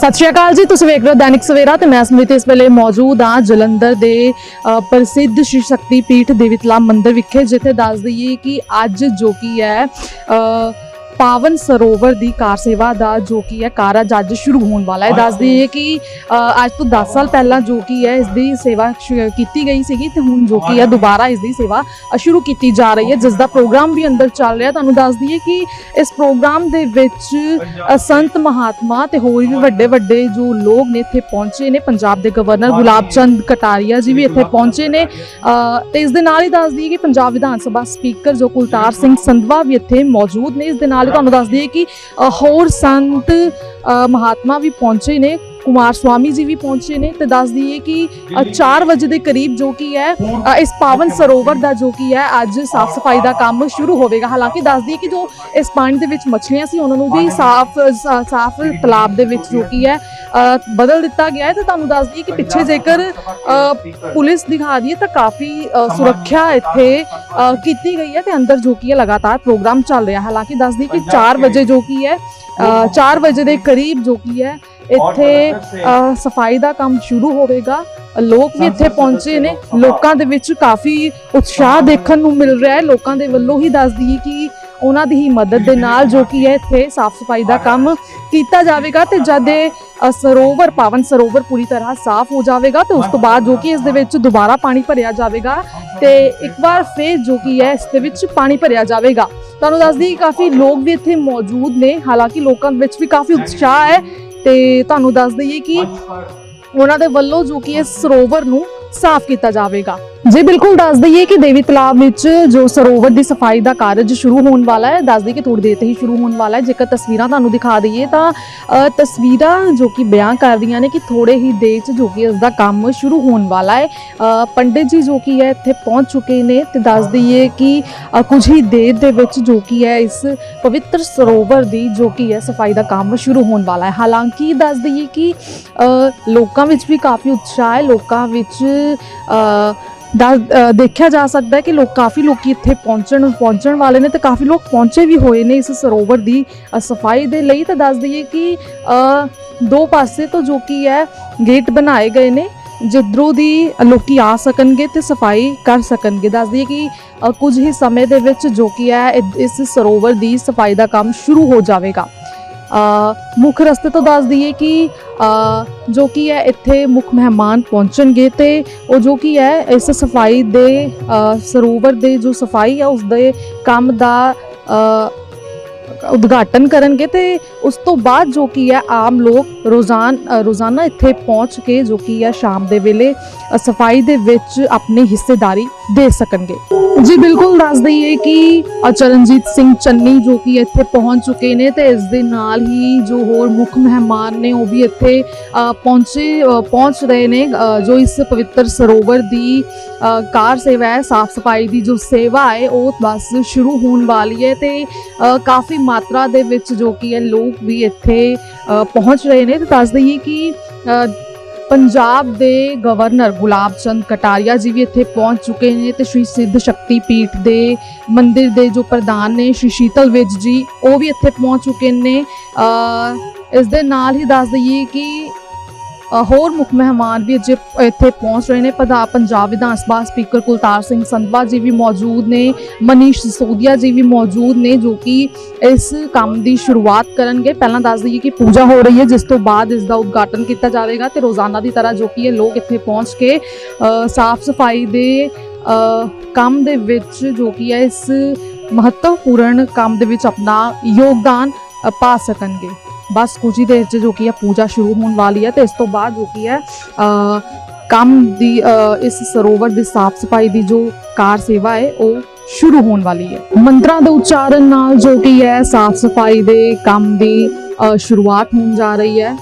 ਸਤਿ ਸ਼੍ਰੀ ਅਕਾਲ ਜੀ, ਤੁਸੀਂ ਵੇਖ ਰਹੇ ਹੋ ਦੈਨਿਕ ਸਵੇਰਾ ਤੇ ਮੈਂ ਸਮ੍ਰਿਤੀ ਇਸ ਵੇਲੇ ਮੌਜੂਦ ਹਾਂ ਜਲੰਧਰ ਦੇ ਪ੍ਰਸਿੱਧ ਸ਼ਿਵ ਸ਼ਕਤੀ ਪੀਠ ਦੇਵਿਤਲਾ ਮੰਦਿਰ ਵਿਖੇ, ਜਿੱਥੇ ਦੱਸ ਦਈਏ ਕਿ ਅੱਜ ਜੋ ਕੀ ਹੈ ਪਾਵਨ ਸਰੋਵਰ ਦੀ ਕਾਰ ਸੇਵਾ ਦਾ ਜੋ ਕੀ ਹੈ ਕਾਰਜ ਅੱਜ ਸ਼ੁਰੂ ਹੋਣ ਵਾਲਾ ਹੈ। ਦੱਸ ਦਈਏ ਕਿ ਅੱਜ ਤੋਂ 10 ਸਾਲ ਪਹਿਲਾਂ ਜੋ ਕੀ ਹੈ ਇਸ ਦੀ ਸੇਵਾ ਕੀਤੀ ਗਈ ਸੀਗੀ ਤੇ ਹੁਣ ਜੋ ਕੀ ਹੈ ਦੁਬਾਰਾ ਇਸ ਦੀ ਸੇਵਾ ਸ਼ੁਰੂ ਕੀਤੀ ਜਾ ਰਹੀ ਹੈ ਜਿਸ ਦਾ ਪ੍ਰੋਗਰਾਮ ਵੀ ਅੰਦਰ ਚੱਲ ਰਿਹਾ। ਤੁਹਾਨੂੰ ਦੱਸ ਦਈਏ ਕਿ ਇਸ ਪ੍ਰੋਗਰਾਮ ਦੇ ਵਿੱਚ ਸੰਤ ਮਹਾਤਮਾ ਤੇ ਹੋਰ ਵੀ ਵੱਡੇ ਵੱਡੇ ਜੋ ਲੋਕ ਨੇ ਇੱਥੇ ਪਹੁੰਚੇ ਨੇ। ਪੰਜਾਬ ਦੇ ਗਵਰਨਰ ਗੁਲਾਬ ਚੰਦ ਕਟਾਰੀਆ ਜੀ ਵੀ ਇੱਥੇ ਪਹੁੰਚੇ ਨੇ। ਤੇ ਇਸ ਦੇ ਨਾਲ ਹੀ ਦੱਸ ਦਈਏ ਕਿ ਪੰਜਾਬ ਵਿਧਾਨ ਸਭਾ ਸਪੀਕਰ ਜੋ ਕੁਲਤਾਰ ਸਿੰਘ ਸੰਧਵਾ ਵੀ ਇੱਥੇ ਮੌਜੂਦ ਨੇ। ਇਸ ਦੇ ਨਾਲ ਤੁਹਾਨੂੰ ਦੱਸ ਦਈਏ ਕਿ ਅ, ਹੋਰ ਸੰਤ ਅ, ਮਹਾਤਮਾ ਵੀ ਪਹੁੰਚੇ ਨੇ। ਕੁਮਾਰ ਸਵਾਮੀ ਜੀ ਵੀ ਪਹੁੰਚੇ ਨੇ ਤੇ ਦੱਸ ਦਈਏ ਕਿ 4 ਵਜੇ ਦੇ ਕਰੀਬ ਜੋ ਕੀ ਹੈ ਇਸ ਪਾਵਨ ਸਰੋਵਰ ਦਾ ਜੋ ਕੀ ਹੈ, ਅੱਜ ਸਾਫ਼ ਸਫ਼ਾਈ ਦਾ ਕੰਮ ਸ਼ੁਰੂ ਹੋਵੇਗਾ। ਹਾਲਾਂਕਿ ਦੱਸ ਦਈਏ ਕਿ ਜੋ ਇਸ ਪਾਣੀ ਦੇ ਵਿੱਚ ਮੱਛਲੀਆਂ ਸੀ, ਉਹਨਾਂ ਨੂੰ ਵੀ ਸਾਫ਼ ਸਾਫ਼ ਤਲਾਬ ਦੇ ਵਿੱਚ ਜੋ ਕੀ ਹੈ ਬਦਲ ਦਿੱਤਾ ਗਿਆ ਹੈ ਤੇ ਤੁਹਾਨੂੰ ਦੱਸ ਦਈਏ ਕਿ ਪਿੱਛੇ ਜੇਕਰ ਪੁਲਿਸ ਦਿਖਾ ਦਈਏ ਤਾਂ ਕਾਫੀ ਸੁਰੱਖਿਆ ਇੱਥੇ ਕੀਤੀ ਗਈ ਹੈ ਤੇ ਅੰਦਰ ਜੋ ਕੀ ਹੈ, ਲਗਾਤਾਰ ਪ੍ਰੋਗਰਾਮ ਚੱਲ ਰਿਹਾ। ਹਾਲਾਂਕਿ ਦੱਸ ਦਈਏ ਕਿ 4 ਵਜੇ ਜੋ ਕੀ ਹੈ 4 ਵਜੇ ਦੇ ਕਰੀਬ ਜੋ ਕੀ ਹੈ ਇੱਥੇ ਸਫ਼ਾਈ ਦਾ ਕੰਮ ਸ਼ੁਰੂ ਹੋਵੇਗਾ। ਲੋਕ ਵੀ ਇੱਥੇ ਪਹੁੰਚੇ ਨੇ। ਲੋਕਾਂ ਦੇ ਵਿੱਚ ਕਾਫੀ ਉਤਸ਼ਾਹ ਦੇਖਣ ਨੂੰ ਮਿਲ ਰਿਹਾ ਹੈ। ਲੋਕਾਂ ਦੇ ਵੱਲੋਂ ਹੀ ਦੱਸ ਦਈਏ ਕਿ ਉਹਨਾਂ ਦੀ ਹੀ ਮਦਦ ਦੇ ਨਾਲ ਜੋ ਕਿ ਹੈ ਇੱਥੇ ਸਾਫ਼ ਸਫ਼ਾਈ ਦਾ ਕੰਮ ਕੀਤਾ ਜਾਵੇਗਾ ਤੇ ਜਦ ਇਹ ਸਰੋਵਰ, ਪਾਵਨ ਸਰੋਵਰ ਪੂਰੀ ਤਰ੍ਹਾਂ ਸਾਫ਼ ਹੋ ਜਾਵੇਗਾ ਤੇ ਉਸ ਤੋਂ ਬਾਅਦ ਜੋ ਕਿ ਇਸ ਦੇ ਵਿੱਚ ਦੁਬਾਰਾ ਪਾਣੀ ਭਰਿਆ ਜਾਵੇਗਾ ਤੇ ਇੱਕ ਵਾਰ ਫੇਰ ਜੋ ਕਿ ਹੈ ਇਸ ਦੇ ਵਿੱਚ ਪਾਣੀ ਭਰਿਆ ਜਾਵੇਗਾ। ਤੁਹਾਨੂੰ ਦੱਸ ਦਈਏ ਕਾਫੀ ਲੋਕ ਵੀ ਇੱਥੇ ਮੌਜੂਦ ਨੇ। ਹਾਲਾਂਕਿ ਲੋਕਾਂ ਵਿੱਚ ਵੀ ਕਾਫੀ ਉਤਸ਼ਾਹ ਹੈ ਤੇ ਤੁਹਾਨੂੰ ਦੱਸ ਦਈਏ ਕਿ ਉਹਨਾਂ ਦੇ ਵੱਲੋਂ ਜੋ ਕਿ ਇਸ ਸਰੋਵਰ ਨੂੰ ਸਾਫ਼ ਕੀਤਾ ਜਾਵੇਗਾ। ਜੀ, ਬਿਲਕੁਲ ਦੱਸ ਦਈਏ ਕਿ ਦੇਵੀ ਤਲਾਬ ਵਿੱਚ ਜੋ ਸਰੋਵਰ ਦੀ ਸਫ਼ਾਈ ਦਾ ਕਾਰਜ ਸ਼ੁਰੂ ਹੋਣ ਵਾਲਾ ਹੈ, ਦੱਸ ਦਈਏ ਕਿ ਥੋੜੀ ਦੇਰ ਤੇ ਹੀ ਸ਼ੁਰੂ ਹੋਣ ਵਾਲਾ ਹੈ। ਜੇਕਰ ਤਸਵੀਰਾਂ ਤੁਹਾਨੂੰ ਦਿਖਾ ਦਈਏ ਤਾਂ ਤਸਵੀਰਾਂ ਜੋ ਕਿ ਬਿਆਨ ਕਰਦੀਆਂ ਨੇ ਕਿ ਥੋੜੇ ਹੀ ਦੇਰ 'ਚ ਜੋ ਕਿ ਇਸ ਦਾ ਕੰਮ ਸ਼ੁਰੂ ਹੋਣ ਵਾਲਾ ਹੈ। ਪੰਡਿਤ ਜੀ ਜੋ ਕਿ ਹੈ, ਇੱਥੇ ਪਹੁੰਚ ਚੁੱਕੇ ਨੇ ਤੇ ਦੱਸ ਦਈਏ ਕਿ ਕੁਝ ਹੀ ਦੇਰ ਦੇ ਵਿੱਚ ਜੋ ਕਿ ਹੈ, ਇਸ ਪਵਿੱਤਰ ਸਰੋਵਰ ਦੀ ਜੋ ਕਿ ਹੈ, ਸਫ਼ਾਈ ਦਾ ਕੰਮ ਸ਼ੁਰੂ ਹੋਣ ਵਾਲਾ ਹੈ। ਹਾਲਾਂਕਿ ਦੱਸ ਦਈਏ ਕਿ ਲੋਕਾਂ ਵਿੱਚ ਵੀ ਕਾਫੀ ਉਤਸ਼ਾਹ ਹੈ। ਲੋਕਾਂ ਵਿੱਚ ਦੇਖਿਆ ਜਾ ਸਕਦਾ ਹੈ ਕਿ ਲੋਕ ਕਾਫੀ ਲੋਕੀ ਇੱਥੇ ਪਹੁੰਚਣ ਪਹੁੰਚਣ ਵਾਲੇ ਨੇ ਤੇ ਕਾਫੀ ਲੋਕ ਪਹੁੰਚੇ ਵੀ ਹੋਏ ਨੇ ਇਸ ਸਰੋਵਰ ਦੀ ਸਫ਼ਾਈ ਦੇ ਲਈ ਤਾਂ ਦੱਸ ਦਈਏ ਕਿ ਦੋ ਪਾਸੇ ਤੋਂ ਜੋ ਕੀ ਹੈ, ਗੇਟ ਬਣਾਏ ਗਏ ਨੇ, ਜਿੱਧਰੋਂ ਦੀ ਲੋਕੀ ਆ ਸਕਣਗੇ ਤੇ ਸਫ਼ਾਈ ਕਰ ਸਕਣਗੇ। ਦੱਸ ਦਈਏ ਕਿ ਕੁਝ ਹੀ ਸਮੇਂ ਦੇ ਵਿੱਚ ਜੋ ਕੀ ਹੈ ਇਸ ਸਰੋਵਰ ਦੀ ਸਫ਼ਾਈ ਦਾ ਕੰਮ ਸ਼ੁਰੂ ਹੋ ਜਾਵੇਗਾ। ਮੁੱਖ ਰਸਤੇ ਤੋਂ ਦੱਸ ਦਈਏ ਕਿ ਜੋ ਕਿ ਹੈ ਇੱਥੇ ਮੁੱਖ ਮਹਿਮਾਨ ਪਹੁੰਚਣਗੇ ਤੇ ਉਹ ਜੋ ਕਿ ਹੈ ਇਸ ਸਫ਼ਾਈ ਦੇ ਸਰੋਵਰ ਦੇ ਜੋ ਸਫ਼ਾਈ ਹੈ ਉਸ ਦੇ ਕੰਮ ਦਾ ਉਦਘਾਟਨ ਕਰਨਗੇ ਤੇ ਉਸ ਤੋਂ ਬਾਅਦ ਜੋ ਕੀ ਹੈ ਆਮ ਲੋਕ ਰੋਜ਼ਾਨ ਰੋਜ਼ਾਨਾ ਇੱਥੇ ਪਹੁੰਚ ਕੇ ਜੋ ਕੀ ਹੈ ਸ਼ਾਮ ਦੇ ਵੇਲੇ ਸਫ਼ਾਈ ਦੇ ਵਿੱਚ ਆਪਣੀ ਹਿੱਸੇਦਾਰੀ ਦੇ ਸਕਣਗੇ। ਜੀ, ਬਿਲਕੁਲ ਦੱਸ ਦਈਏ ਕਿ ਚਰਨਜੀਤ ਸਿੰਘ ਚੰਨੀ ਜੋ ਕਿ ਇੱਥੇ ਪਹੁੰਚ ਚੁੱਕੇ ਨੇ ਤੇ ਇਸ ਦੇ ਨਾਲ ਹੀ ਜੋ ਹੋਰ ਮੁੱਖ ਮਹਿਮਾਨ ਨੇ ਉਹ ਵੀ ਇੱਥੇ ਪਹੁੰਚੇ ਪਹੁੰਚ ਰਹੇ ਨੇ। ਜੋ ਇਸ ਪਵਿੱਤਰ ਸਰੋਵਰ ਦੀ ਕਾਰ ਸੇਵਾ ਹੈ, ਸਾਫ਼ ਸਫ਼ਾਈ ਦੀ ਜੋ ਸੇਵਾ ਹੈ, ਉਹ ਬਸ ਸ਼ੁਰੂ ਹੋਣ ਵਾਲੀ ਹੈ ਤੇ ਕਾਫੀ ਮਾਤਰਾ ਦੇ ਵਿੱਚ ਜੋ ਕਿ ਹੈ ਲੋਕ ਵੀ ਇੱਥੇ ਪਹੁੰਚ ਰਹੇ ਨੇ। ਤੇ ਦੱਸ ਦਈਏ ਕਿ ਪੰਜਾਬ ਦੇ ਗਵਰਨਰ ਗੁਲਾਬ ਚੰਦ ਕਟਾਰੀਆ ਜੀ ਵੀ ਇੱਥੇ ਪਹੁੰਚ ਚੁੱਕੇ ਨੇ ਤੇ ਸ਼੍ਰੀ ਸਿੱਧ ਸ਼ਕਤੀ ਪੀਠ ਦੇ ਮੰਦਿਰ ਦੇ ਜੋ ਪ੍ਰਧਾਨ ਨੇ ਸ਼੍ਰੀ ਸ਼ੀਤਲ ਵਿਜ ਜੀ, ਉਹ ਵੀ ਇੱਥੇ ਪਹੁੰਚ ਚੁੱਕੇ ਨੇ। ਇਸ ਦੇ ਨਾਲ ਹੀ ਦੱਸ ਦਈਏ ਕਿ ਹੋਰ ਮੁੱਖ ਮਹਿਮਾਨ ਵੀ ਅਜੇ ਇੱਥੇ ਪਹੁੰਚ ਰਹੇ ਨੇ। ਪ੍ਰਧਾ ਪੰਜਾਬ ਵਿਧਾਨ ਸਭਾ ਸਪੀਕਰ ਕੁਲਤਾਰ ਸਿੰਘ ਸੰਧਵਾ ਜੀ ਵੀ ਮੌਜੂਦ ਨੇ। ਮਨੀਸ਼ ਸਿਸੋਦੀਆ ਜੀ ਵੀ ਮੌਜੂਦ ਨੇ ਜੋ ਕਿ ਇਸ ਕੰਮ ਦੀ ਸ਼ੁਰੂਆਤ ਕਰਨਗੇ। ਪਹਿਲਾਂ ਦੱਸ ਦਈਏ ਕਿ ਪੂਜਾ ਹੋ ਰਹੀ ਹੈ, ਜਿਸ ਤੋਂ ਬਾਅਦ ਇਸ ਦਾ ਉਦਘਾਟਨ ਕੀਤਾ ਜਾਵੇਗਾ ਤੇ ਰੋਜ਼ਾਨਾ ਦੀ ਤਰ੍ਹਾਂ ਜੋ ਕਿ ਇਹ ਲੋਕ ਇੱਥੇ ਪਹੁੰਚ ਕੇ ਸਾਫ਼ ਸਫ਼ਾਈ ਦੇ ਕੰਮ ਦੇ ਵਿੱਚ ਜੋ ਕਿ ਹੈ, ਇਸ ਮਹੱਤਵਪੂਰਨ ਕੰਮ ਦੇ ਵਿੱਚ ਆਪਣਾ ਯੋਗਦਾਨ ਪਾ ਸਕਣਗੇ। ਬਸ ਕੁਝ ਹੀ ਦੇਰ 'ਚ ਜੋ ਕਿ ਹੈ ਪੂਜਾ ਸ਼ੁਰੂ ਹੋਣ ਵਾਲੀ ਹੈ ਤੇ ਇਸ ਤੋਂ ਬਾਅਦ ਜੋ ਕਿ ਹੈ ਕੰਮ ਦੀ ਇਸ ਸਰੋਵਰ ਦੀ ਸਾਫ਼ ਸਫ਼ਾਈ ਦੀ ਜੋ ਕਾਰ ਸੇਵਾ ਹੈ, ਉਹ ਸ਼ੁਰੂ ਹੋਣ ਵਾਲੀ ਹੈ। ਮੰਤਰਾਂ ਦੇ ਉਚਾਰਨ ਨਾਲ ਜੋ ਕਿ ਹੈ, ਸਾਫ਼ ਸਫ਼ਾਈ ਦੇ ਕੰਮ ਦੀ ਸ਼ੁਰੂਆਤ ਹੋਣ ਜਾ ਰਹੀ ਹੈ।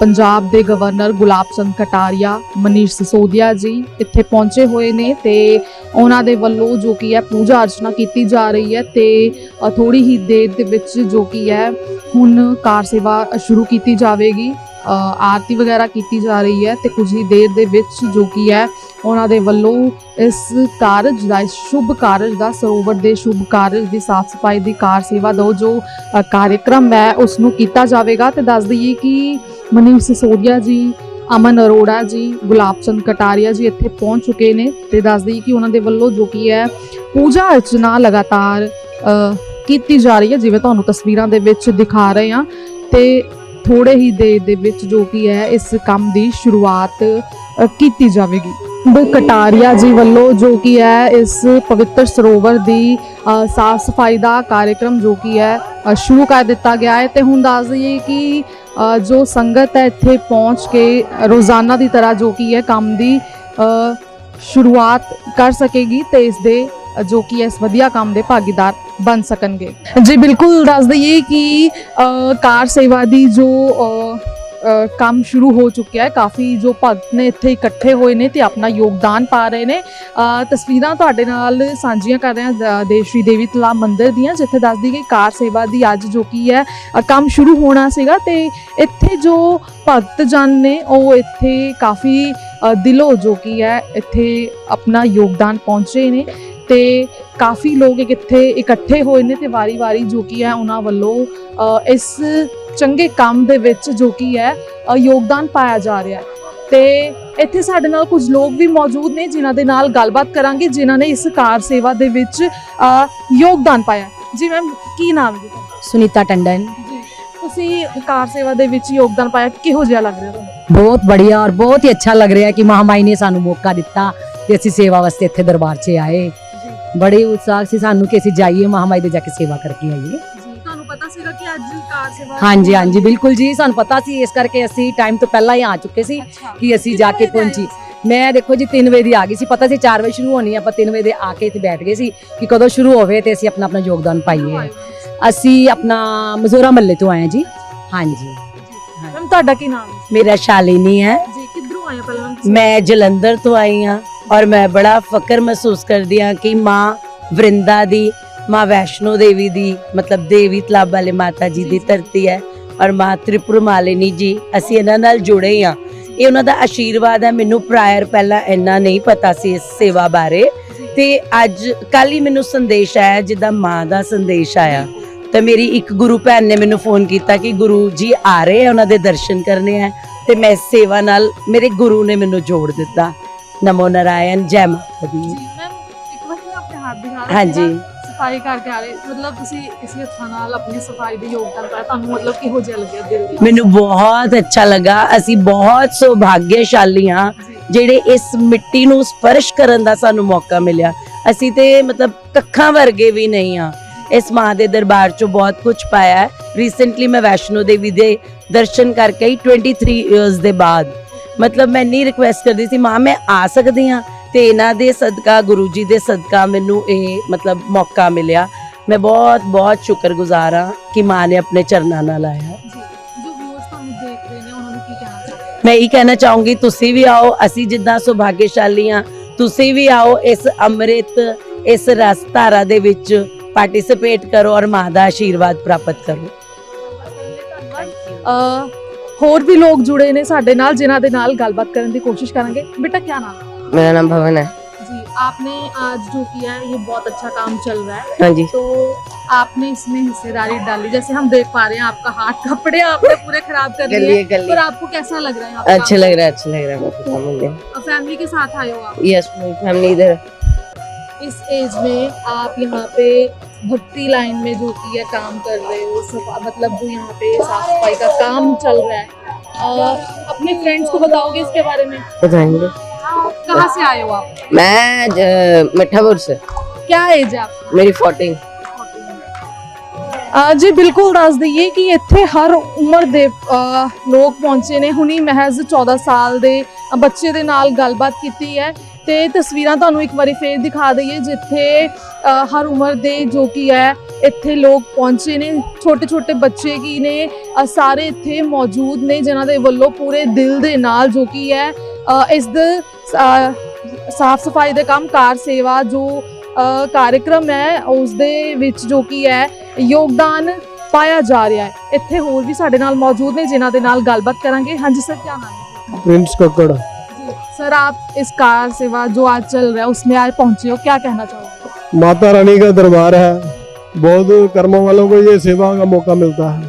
ਪੰਜਾਬ ਦੇ ਗਵਰਨਰ ਗੁਲਾਬ ਚੰਦ ਕਟਾਰੀਆ, ਮਨੀਸ਼ ਸਿਸੋਦੀਆ ਜੀ ਇੱਥੇ ਪਹੁੰਚੇ ਹੋਏ ਨੇ ਤੇ ਉਹਨਾਂ ਦੇ ਵੱਲੋਂ ਜੋ ਕੀ ਹੈ ਪੂਜਾ ਅਰਚਨਾ ਕੀਤੀ ਜਾ ਰਹੀ ਹੈ ਤੇ ਥੋੜੀ ਹੀ ਦੇਰ ਦੇ ਵਿੱਚ ਜੋ ਕੀ ਹੈ ਹੁਣ ਕਾਰ ਸੇਵਾ ਸ਼ੁਰੂ ਕੀਤੀ ਜਾਵੇਗੀ। ਆਰਤੀ ਵਗੈਰਾ ਕੀਤੀ ਜਾ ਰਹੀ ਹੈ ਤੇ ਕੁਝ ਹੀ ਦੇਰ ਦੇ ਵਿੱਚ ਜੋ ਕੀ ਹੈ ਉਹਨਾਂ ਦੇ ਵੱਲੋਂ ਇਸ ਕਾਰਜ ਦਾ ਇਸ ਸ਼ੁਭ ਕਾਰਜ ਦਾ ਸਰੋਵਰ ਦੇ ਸ਼ੁਭ ਕਾਰਜ ਦੀ ਸਾਫ਼ ਸਫ਼ਾਈ ਦੀ ਕਾਰ ਸੇਵਾ ਦਾ ਜੋ ਅ, ਕਾਰਜਕ੍ਰਮ ਹੈ ਉਸ ਨੂੰ ਕੀਤਾ ਜਾਵੇਗਾ ਤੇ ਦੱਸ ਦਈਏ ਕਿ ਮਨੀਸ਼ ਸਿਸੋਦੀਆ ਜੀ ਅਮਨ ਅਰੋੜਾ ਜੀ ਗੁਲਾਬ ਚੰਦ ਕਟਾਰੀਆ ਜੀ ਇੱਥੇ ਪਹੁੰਚ ਚੁੱਕੇ ਨੇ ਤੇ ਦੱਸ ਦਈਏ ਕਿ ਉਹਨਾਂ ਦੇ ਵੱਲੋਂ ਜੋ ਕੀ ਹੈ ਪੂਜਾ ਅਰਚਨਾ ਲਗਾਤਾਰ ਕੀਤੀ ਜਾ ਰਹੀ ਹੈ ਜਿਵੇਂ ਤੁਹਾਨੂੰ ਤਸਵੀਰਾਂ ਦੇ ਵਿੱਚ ਦਿਖਾ ਰਹੇ ਹਾਂ ਤੇ ਥੋੜੇ ਹੀ ਦੇਰ ਦੇ ਵਿੱਚ ਜੋ ਕਿ ਹੈ, ਇਸ ਕੰਮ ਦੀ ਸ਼ੁਰੂਆਤ ਕੀਤੀ ਜਾਵੇਗੀ। ਕਟਾਰੀਆ ਜੀ ਵੱਲੋਂ ਜੋ ਕਿ ਹੈ, ਇਸ ਪਵਿੱਤਰ ਸਰੋਵਰ ਦੀ ਸਾਫ਼ ਸਫ਼ਾਈ ਦਾ ਕਾਰਜਕ੍ਰਮ ਜੋ ਕਿ ਹੈ ਸ਼ੁਰੂ ਕਰ ਦਿੱਤਾ ਗਿਆ ਹੈ। ਤੇ ਹੁਣ ਦੱਸ ਦਈਏ ਕਿ ਜੋ ਸੰਗਤ ਹੈ, ਇੱਥੇ ਪਹੁੰਚ ਕੇ ਰੋਜ਼ਾਨਾ ਦੀ ਤਰ੍ਹਾਂ ਜੋ ਕਿ ਹੈ, ਕੰਮ ਦੀ ਸ਼ੁਰੂਆਤ ਕਰ ਸਕੇਗੀ ਤੇ ਇਸ ਦੇ ਜੋ ਕਿ ਇਸ ਵਧੀਆ ਕੰਮ ਦੇ ਭਾਗੀਦਾਰ ਬਣ ਸਕਣਗੇ। ਜੀ, ਬਿਲਕੁਲ ਦੱਸ ਦਈਏ ਕਿ ਕਾਰ ਸੇਵਾ ਦੀ ਜੋ ਕੰਮ ਸ਼ੁਰੂ ਹੋ ਚੁੱਕਿਆ ਹੈ, ਕਾਫੀ ਜੋ ਭਗਤ ਨੇ ਇੱਥੇ ਇਕੱਠੇ ਹੋਏ ਨੇ ਤੇ ਆਪਣਾ ਯੋਗਦਾਨ ਪਾ ਰਹੇ ਨੇ। ਤਸਵੀਰਾਂ ਤੁਹਾਡੇ ਨਾਲ ਸਾਂਝੀਆਂ ਕਰ ਰਹੇ ਹਾਂ ਦ- ਸ਼੍ਰੀ ਦੇਵੀ ਤਲਾਬ ਮੰਦਿਰ ਦੀਆਂ, ਜਿੱਥੇ ਦੱਸਦੀ ਕਿ ਕਾਰ ਸੇਵਾ ਦੀ ਅੱਜ ਜੋ ਕੀ ਹੈ ਕੰਮ ਸ਼ੁਰੂ ਹੋਣਾ ਸੀਗਾ ਤੇ ਇੱਥੇ ਜੋ ਭਗਤ ਜਨ ਨੇ, ਉਹ ਇੱਥੇ ਕਾਫੀ ਦਿਲੋਂ ਜੋ ਕੀ ਹੈ, ਇੱਥੇ ਆਪਣਾ ਯੋਗਦਾਨ ਪਹੁੰਚੇ ਨੇ। ਤੇ ਕਾਫੀ ਲੋਕ ਇੱਥੇ ਇਕੱਠੇ ਹੋਏ ਨੇ ਤੇ ਵਾਰੀ-ਵਾਰੀ ਜੋ ਕੀ ਹੈ ਉਹਨਾਂ ਵੱਲੋਂ ਇਸ ਚੰਗੇ ਕੰਮ ਦੇ ਵਿੱਚ ਜੋ ਕੀ ਹੈ ਯੋਗਦਾਨ ਪਾਇਆ ਜਾ ਰਿਹਾ ਹੈ। ਤੇ ਇੱਥੇ ਸਾਡੇ ਨਾਲ ਕੁਝ ਲੋਕ ਵੀ ਮੌਜੂਦ ਨੇ ਜਿਨ੍ਹਾਂ ਦੇ ਨਾਲ ਗੱਲਬਾਤ ਕਰਾਂਗੇ ਜਿਨ੍ਹਾਂ ਨੇ ਇਸ ਕਾਰ ਸੇਵਾ ਦੇ ਵਿੱਚ ਯੋਗਦਾਨ ਪਾਇਆ ਜੀ ਮੈਮ ਕੀ ਨਾਮ ਹੈ? ਸੁਨੀਤਾ ਟੰਡਨ। ਜੀ। ਤੁਸੀਂ ਕਾਰ ਸੇਵਾ ਦੇ ਵਿੱਚ ਯੋਗਦਾਨ ਪਾਇਆ ਕਿਹੋ ਜਿਹਾ ਲੱਗ ਰਿਹਾ ਤੁਹਾਨੂੰ? ਬਹੁਤ ਬੜੀਆ ਔਰ ਬਹੁਤ ਹੀ ਅੱਛਾ ਲੱਗ ਰਿਹਾ ਕਿ ਮਹਾਮਾਈ ਨੇ ਸਾਨੂੰ ਮੌਕਾ ਦਿੱਤਾ ਕਿ ਅਸੀਂ ਸੇਵਾ ਵਾਸਤੇ ਇੱਥੇ ਦਰਬਾਰ 'ਚ ਆਏ। ਬੜੇ ਉਤਸ਼ਾਹ ਸੀ ਸਾਨੂੰ ਕਿ ਅਸੀਂ ਜਾਈਏ ਮਹਾਮਾਈ ਦੇ ਜਾ ਕੇ ਸੇਵਾ ਕਰਕੇ ਆਈਏ। ਜੀ ਤੁਹਾਨੂੰ ਪਤਾ ਸੀਗਾ ਕਿ ਅੱਜ ਕਾਰ ਸੇਵਾ ਹਾਂਜੀ ਹਾਂਜੀ ਬਿਲਕੁਲ ਜੀ ਸਾਨੂੰ ਪਤਾ ਸੀ ਇਸ ਕਰਕੇ ਅਸੀਂ ਟਾਈਮ ਤੋਂ ਪਹਿਲਾਂ ਹੀ ਆ ਚੁੱਕੇ ਸੀ ਕਿ ਅਸੀਂ ਜਾ ਕੇ ਪਹੁੰਚੀ। ਮੈਂ ਦੇਖੋ ਜੀ 3 ਵਜੇ ਦੀ ਆ ਗਈ ਸੀ ਪਤਾ ਸੀ 4 ਵਜੇ ਸ਼ੁਰੂ ਹੋਣੀ ਆਪਾਂ 3 ਵਜੇ ਦੇ ਆ ਕੇ ਇੱਥੇ ਬੈਠ ਗਏ ਸੀ ਕਿ ਕਦੋਂ ਸ਼ੁਰੂ ਹੋਵੇ ਤੇ ਅਸੀਂ ਆਪਣਾ ਆਪਣਾ ਯੋਗਦਾਨ ਪਾਈਏ। ਅਸੀਂ ਆਪਣਾ ਮਜ਼ੋਰਾ ਮੱਲੇ ਤੋਂ ਆਏ ਜੀ। ਹਾਂਜੀ। ਮੈਮ ਤੁਹਾਡਾ ਕੀ ਨਾਮ? ਹੈ ਮੇਰਾ ਸ਼ਾਲਿਨੀ ਹੈ। ਜੀ ਕਿੱਧਰੋਂ ਆਏ ਹੋ ਪਹਿਲਾਂ? ਮੈਂ ਜਲੰਧਰ ਤੋਂ ਆਈ ਹਾਂ। ਔਰ ਮੈਂ ਬੜਾ ਫਕਰ ਮਹਿਸੂਸ ਕਰਦੀ ਹਾਂ ਕਿ ਮਾਂ ਵਰਿੰਦਾ ਦੀ, ਮਾਂ ਵੈਸ਼ਨੋ ਦੇਵੀ ਦੀ, ਮਤਲਬ ਦੇਵੀ ਤਲਾਬ ਵਾਲੇ ਮਾਤਾ ਜੀ ਦੀ ਧਰਤੀ ਹੈ ਔਰ ਮਾਂ ਤ੍ਰਿਪੁਰ ਮਾਲਿਨੀ ਜੀ, ਅਸੀਂ ਇਹਨਾਂ ਨਾਲ ਜੁੜੇ ਹਾਂ ਇਹ ਉਹਨਾਂ ਦਾ ਆਸ਼ੀਰਵਾਦ ਹੈ, ਮੈਨੂੰ ਪ੍ਰਾਇਰ ਪਹਿਲਾਂ ਇੰਨਾ ਨਹੀਂ ਪਤਾ ਸੀ ਇਸ ਸੇਵਾ ਬਾਰੇ। ਤੇ ਅੱਜ ਕੱਲ ਹੀ ਮੈਨੂੰ ਸੰਦੇਸ਼ ਆਇਆ, ਜਿੱਦਾਂ ਮਾਂ ਦਾ ਸੰਦੇਸ਼ ਆਇਆ। ਤੇ ਮੇਰੀ ਇੱਕ ਗੁਰੂ ਭੈਣ ਨੇ ਮੈਨੂੰ ਫੋਨ ਕੀਤਾ ਕਿ ਗੁਰੂ ਜੀ ਆ ਰਹੇ ਆ, ਉਹਨਾਂ ਦੇ ਦਰਸ਼ਨ ਕਰਨੇ ਆ। ਤੇ ਮੈਂ ਇਸ ਸੇਵਾ ਨਾਲ ਮੇਰੇ ਗੁਰੂ ਨੇ ਮੈਨੂੰ ਜੋੜ ਦਿੱਤਾ। ਨਮੋ ਨਾਰਾਇਣ ਜੈ ਮਾਤਾ ਦੀ। ਮੈਮ ਇੱਕ ਵਾਰ ਮੈਂ ਆਪਣੇ ਹੱਥ ਦਿਖਾ ਰਹੇ ਹਾਂਜੀ। ਸਫ਼ਾਈ ਕਰਕੇ ਆ ਰਹੇ ਮਤਲਬ ਤੁਸੀਂ ਕਿਸੇ ਹੱਥਾਂ ਨਾਲ ਆਪਣੀ ਸਫ਼ਾਈ ਦੀ ਯੋਗਦਾਨ ਪਾਇਆ ਤੁਹਾਨੂੰ ਮਤਲਬ ਕਿਹੋ ਜਿਹਾ ਲੱਗਿਆ ਦਿਲ ਦੀ ਮੈਨੂੰ ਬਹੁਤ ਅੱਛਾ ਲੱਗਾ। ਅਸੀਂ ਬਹੁਤ ਸੁਭਾਗਿਆਸ਼ਾਲੀ ਹਾਂ ਜਿਹੜੇ ਇਸ ਮਿੱਟੀ ਨੂੰ ਸਪਰਸ਼ ਕਰਨ ਦਾ ਸਾਨੂੰ ਮੌਕਾ ਮਿਲਿਆ। ਅਸੀਂ ਤੇ ਮਤਲਬ ਕੱਖਾਂ ਵਰਗੇ ਵੀ ਨਹੀਂ ਆ ਇਸ ਮਾਂ ਦੇ ਦਰਬਾਰ ਚੋਂ ਬਹੁਤ ਕੁਝ ਪਾਇਆ ਹੈ। ਰੀਸੈਂਟਲੀ ਮੈਂ ਵੈਸ਼ਨੋ ਦੇਵੀ ਦੇ ਦਰਸ਼ਨ ਕਰਕੇ ਹੀ 23 ਇਅਰਸ ਦੇ ਬਾਅਦ। ਮਤਲਬ ਮੈਂ ਨਹੀਂ ਰਿਕੁਐਸਟ ਕਰਦੀ ਸੀ ਮਾਂ ਮੈਂ ਆ ਸਕਦੀ ਹਾਂ ਤੇ ਇਹਨਾਂ ਦੇ ਸਦਕਾ ਗੁਰੂ ਜੀ ਦੇ ਸਦਕਾ ਮੈਨੂੰ ਇਹ ਮਤਲਬ ਮੌਕਾ ਮਿਲਿਆ। ਮੈਂ ਬਹੁਤ ਬਹੁਤ ਸ਼ੁਕਰਗੁਜ਼ਾਰ ਹਾਂ ਕਿ ਮਾਂ ਨੇ ਆਪਣੇ ਚਰਨਾਂ ਨਾਲ ਆਇਆ। ਜੀ ਜੋ ਵਿਊਅਰਸ ਤੁਹਾਨੂੰ ਦੇਖ ਰਹੇ ਨੇ ਉਹਨਾਂ ਨੂੰ ਕੀ ਕਹਿਣਾ ਚਾਹੁੰਦੇ ਮੈਂ ਇਹ ਕਹਿਣਾ ਚਾਹੂੰਗੀ ਤੁਸੀਂ ਵੀ ਆਓ ਅਸੀਂ ਜਿੱਦਾਂ ਸੁਭਾਗਿਆਸ਼ਾਲੀ ਹਾਂ ਤੁਸੀਂ ਵੀ ਆਓ ਇਸ ਅੰਮ੍ਰਿਤ ਇਸ ਰਸ ਧਾਰਾ ਦੇ ਵਿੱਚ ਪਾਰਟਿਸਿਪੇਟ ਕਰੋ ਔਰ ਮਾਂ ਦਾ ਆਸ਼ੀਰਵਾਦ ਪ੍ਰਾਪਤ ਕਰੋ। ਅ ਹੋਰ ਵੀ ਲੋਕ ਜੁੜੇ ਨੇ ਸਾਡੇ ਨਾਲ ਜਿਨ੍ਹਾਂ ਦੇ ਨਾਲ ਗੱਲਬਾਤ ਕਰਨ ਦੀ ਕੋਸ਼ਿਸ਼ ਕਰਾਂਗੇ बेटा क्या नाम है मेरा नाम भवन है जी आपने आज जो किया है ये बहुत अच्छा काम चल रहा है हाँ जी तो आपने इसमें हिस्सेदारी डाली जैसे हम देख पा रहे हैं आपका हाथ कपड़े आपने पूरे खराब कर कर दिए लिए कर पर लिए आपको कैसा लग रहा है यहाँ पे अच्छा लग रहा है अच्छा लग रहा है मेरे को काम मिल गया फैमिली के साथ आए हो आप यस मेरी फैमिली इधर इस एज में आप यहाँ पे भक्ति लाइन में जो की है काम कर रहे हो सफा मतलब जो यहाँ पे साफ सफाई का काम चल रहा है अ, अपने फ्रेंड्स को बताओगे इसके बारे में बताएंगे कहाँ से आए हो आप मैं ज- मिठापुर से क्या एज है आपकी मेरी फोर्टीन ਅ, ਜੀ ਬਿਲਕੁਲ ਦੱਸ ਦਈਏ ਕਿ ਇੱਥੇ ਹਰ ਉਮਰ ਦੇ ਅ, ਲੋਕ ਪਹੁੰਚੇ ਨੇ ਹੁਣੀ ਮਹਿਜ਼ 14 ਸਾਲ ਦੇ ਅ, ਬੱਚੇ ਦੇ ਨਾਲ ਗੱਲਬਾਤ ਕੀਤੀ ਹੈ ਤੇ ਤਸਵੀਰਾਂ ਤੁਹਾਨੂੰ ਇੱਕ ਵਾਰੀ ਫੇਰ ਦਿਖਾ ਦਈਏ ਜਿੱਥੇ ਹਰ ਉਮਰ ਦੇ ਜੋ ਕੀ ਹੈ, ਇੱਥੇ ਲੋਕ ਪਹੁੰਚੇ ਨੇ। ਛੋਟੇ ਛੋਟੇ ਬੱਚੇ ਕੀ ਨੇ ਸਾਰੇ ਇੱਥੇ ਮੌਜੂਦ ਨੇ ਜਿਨ੍ਹਾਂ ਦੇ ਵੱਲੋਂ ਪੂਰੇ ਦਿਲ ਦੇ ਨਾਲ ਜੋ ਕੀ ਹੈ ਇਸ ਸਾਫ਼ ਸਫ਼ਾਈ ਦਾ ਕੰਮ, ਕਾਰ ਸੇਵਾ ਜੋ ਕਾਰਜਕ੍ਰਮ ਹੈ, ਉਸ ਦੇ ਵਿੱਚ ਜੋ ਕੀ ਹੈ, ਯੋਗਦਾਨ ਪਾਇਆ ਜਾ ਰਿਹਾ ਹੈ। ਇੱਥੇ ਹੋਰ ਵੀ ਸਾਡੇ ਨਾਲ ਮੌਜੂਦ ਨੇ ਜਿਨ੍ਹਾਂ ਦੇ ਨਾਲ ਗੱਲਬਾਤ ਕਰਾਂਗੇ। ਹਾਂਜੀ, ਸਰ, ਕੀ ਨਾਮ ਹੈ? ਪ੍ਰਿੰਸ ਕੱਕੜ। सर आप इस कार सेवा जो आज चल रहा है उसमें आज पहुंचे हो क्या कहना चाहोगे माता रानी का दरबार है बहुत कर्मों वालों को ये सेवा का मौका मिलता है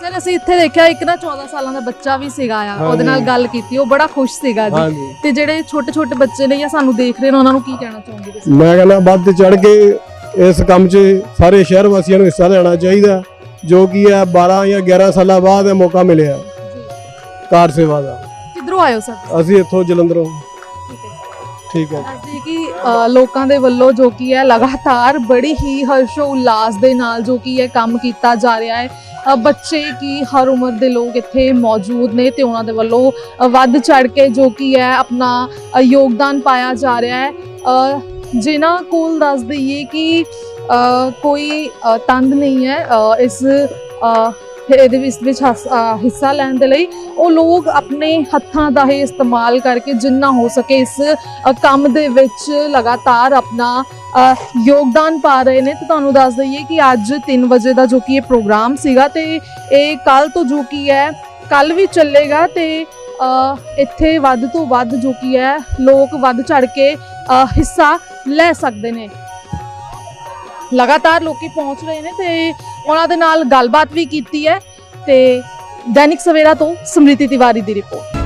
ਸਰ ਅਸੀਂ ਇੱਥੇ ਦੇਖਿਆ ਇੱਕ ਨਾ 14 ਸਾਲਾਂ ਦਾ ਬੱਚਾ ਵੀ ਸੀਗਾ ਆ ਹਾਂਜੀ। ਉਹਦੇ ਨਾਲ ਗੱਲ ਕੀਤੀ ਉਹ ਬੜਾ ਖੁਸ਼ ਸੀਗਾ ਜੀ हाँ जी ਤੇ ਜਿਹੜੇ ਛੋਟੇ ਛੋਟੇ ਬੱਚੇ ਨੇ ਜਾਂ ਸਾਨੂੰ ਦੇਖ ਰਹੇ ਨੇ ਉਹਨਾਂ ਨੂੰ ਕੀ ਕਹਿਣਾ ਚਾਹੋਗੇ ਤੁਸੀਂ ਮੈਂ ਕਹਿੰਦਾ ਵੱਧ ਚੜ ਕੇ ਇਸ ਕੰਮ 'ਚ ਸਾਰੇ ਸ਼ਹਿਰ ਵਾਸੀਆਂ ਨੂੰ ਹਿੱਸਾ ਲੈਣਾ ਚਾਹੀਦਾ ਜੋ ਕਿ ਹੈ 12 ਜਾਂ 11 ਸਾਲਾਂ ਬਾਅਦ ਇਹ ਮੌਕਾ ਮਿਲਿਆ ਜੀ ਕਾਰ ਸੇਵਾ ਦਾ ਕਿੱਧਰੋਂ ਆਏ ਹੋ ਸਰ? ਅਸੀਂ ਇੱਥੋਂ ਜਲੰਧਰੋਂ। ਠੀਕ ਹੈ ਦੱਸਦੀ ਕਿ ਅ, ਲੋਕਾਂ ਦੇ ਵੱਲੋਂ ਜੋ ਕੀ ਹੈ ਲਗਾਤਾਰ ਬੜੀ ਹੀ ਹਰਸ਼ੋ ਉਲਾਸ ਦੇ ਨਾਲ ਜੋ ਕੀ ਹੈ ਕੰਮ ਕੀਤਾ ਜਾ ਰਿਹਾ ਹੈ। ਅ, ਬੱਚੇ ਕੀ ਹਰ ਉਮਰ ਦੇ ਲੋਕ ਇੱਥੇ ਮੌਜੂਦ ਨੇ ਤੇ ਉਹਨਾਂ ਦੇ ਵੱਲੋਂ ਅ, ਵੱਧ ਚੜ ਕੇ ਜੋ ਕੀ ਹੈ ਆਪਣਾ ਅ, ਯੋਗਦਾਨ ਪਾਇਆ ਜਾ ਰਿਹਾ ਹੈ। ਅ, ਜਿਨ੍ਹਾਂ ਕੋਲ ਦੱਸ ਦਈਏ ਕਿ ਅ, ਕੋਈ ਅ, ਤੰਦ ਨਹੀਂ ਹੈ। ਅ, ਇਸ ਅ, ਇਹਦੇ ਵਿੱਚ ਵਿੱਚ ਹਿੱਸਾ ਲੈਣ ਦੇ ਲਈ ਉਹ ਲੋਕ ਆਪਣੇ ਹੱਥਾਂ ਦਾ ਹੀ ਇਸਤੇਮਾਲ ਕਰਕੇ ਜਿੰਨਾ ਹੋ ਸਕੇ ਇਸ ਕੰਮ ਦੇ ਵਿੱਚ ਲਗਾਤਾਰ ਆਪਣਾ ਯੋਗਦਾਨ ਪਾ ਰਹੇ ਨੇ। ਤੇ ਤੁਹਾਨੂੰ ਦੱਸ ਦਈਏ ਕਿ ਅੱਜ 3 ਵਜੇ ਦਾ ਜੋ ਕਿ ਇਹ ਪ੍ਰੋਗਰਾਮ ਸੀਗਾ ਤੇ ਇਹ ਕੱਲ ਤੋਂ ਜੋ ਕਿ ਹੈ ਕੱਲ ਵੀ ਚੱਲੇਗਾ ਤੇ ਇੱਥੇ ਵੱਧ ਤੋਂ ਵੱਧ ਜੋ ਕੀ ਹੈ, ਲੋਕ ਵੱਧ ਚੜ ਕੇ ਹਿੱਸਾ ਲੈ ਸਕਦੇ ਨੇ। ਲਗਾਤਾਰ ਲੋਕੀ ਪਹੁੰਚ ਰਹੇ ਨੇ ਤੇ ਉਹਨਾਂ ਦੇ ਨਾਲ ਗੱਲਬਾਤ ਵੀ ਕੀਤੀ ਹੈ ਤੇ ਦੈਨਿਕ ਸਵੇਰਾ ਤੋਂ ਸਮ੍ਰਿਤੀ ਤਿਵਾਰੀ ਦੀ ਰਿਪੋਰਟ।